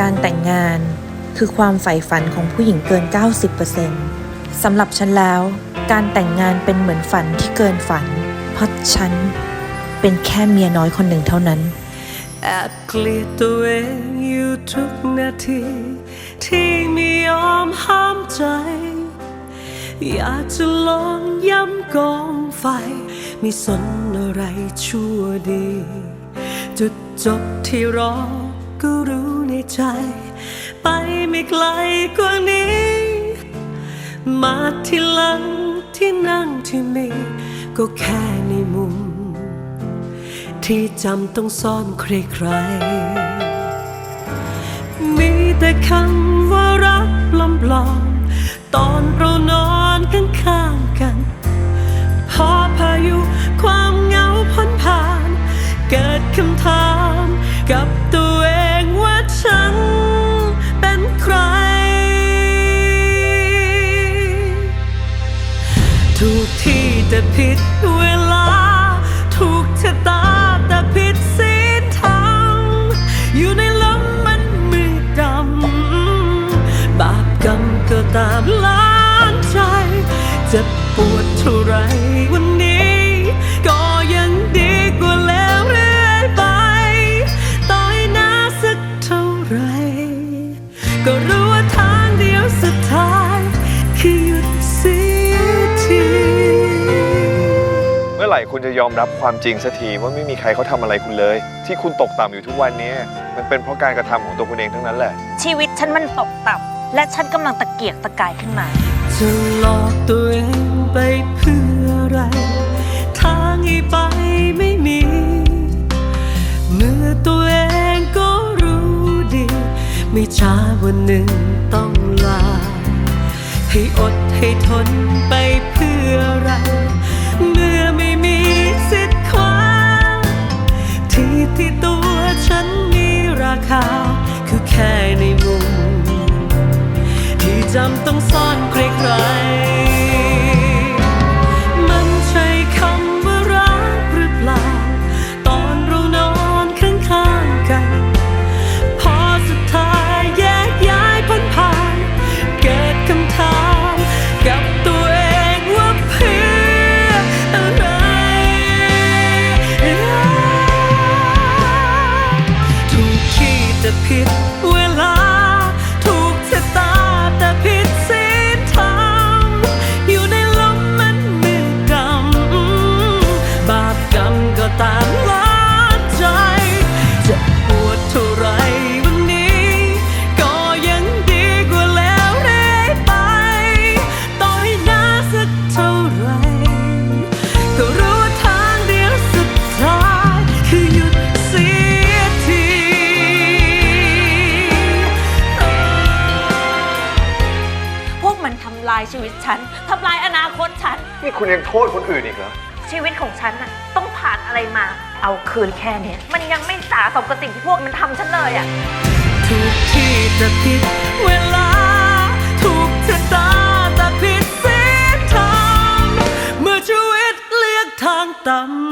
การแต่งงาน คือความใฝ่ฝันของผู้หญิงเกิน 90%สำหรับฉันแล้ว การแต่งงานเป็นเหมือนฝันที่เกินฝัน เพราะฉันเป็นแค่เมียน้อยคนหนึ่งเท่านั้นแอบเกลียดตัวเองอยู่ทุกนาที ที่ไม่ยอมห้ามใจ อยากจะลองย้ำกองไฟ ไม่สนอะไรชั่วดี จุดจบที่รอก็รู้ ใจ ไปไม่ไกลกว่านี้ มาที่หลังที่นั่งที่มี ก็แค่ในมุม ที่จำต้องซ่อนใครๆมีแต่คำว่ารักปลอมๆตอนเรานอนข้างๆกัน แต่ผิดเวลา ถูกชะตาแต่ผิดศีลธรรมอยู่ในลมมันมืดดำ บาปกรรมก็ตามล้านใจ จะปวดเท่าไรวันนี้ ไหร่คุณจะยอมรับความจริงสักทีว่าไม่มีใครเขาทำอะไรคุณเลย ที่คุณตกต่ำอยู่ทุกวันนี้ มันเป็นเพราะการกระทำของตัวคุณเองทั้งนั้นแหละ ชีวิตฉันมันตกต่ำและฉันกำลังตะเกียกตะกายขึ้นมาจะหลอกตัวเองไปเพื่ออะไร ทางให้ไปไม่มี เมื่อตัวเองก็รู้ดี ไม่ช้าวันหนึ่งต้องลา ให้อดให้ทนไปเพื่อ แค่ในมุม ที่จำต้องซ่อนใครๆ ชีวิตฉันทำลายอนาคตฉัน นี่คุณยังโทษคนอื่นอีกเหรอ ชีวิตของฉันน่ะต้องผ่านอะไรมา เอาคืนแค่เนี้ยมันยังไม่สาสมกับสิ่งที่พวกมันทำฉันเลยอะ ถูกที่แต่ผิดเวลา ถูกชะตาแต่ผิดศีลธรรมเมื่อชีวิตเลือกทางต่ำบาป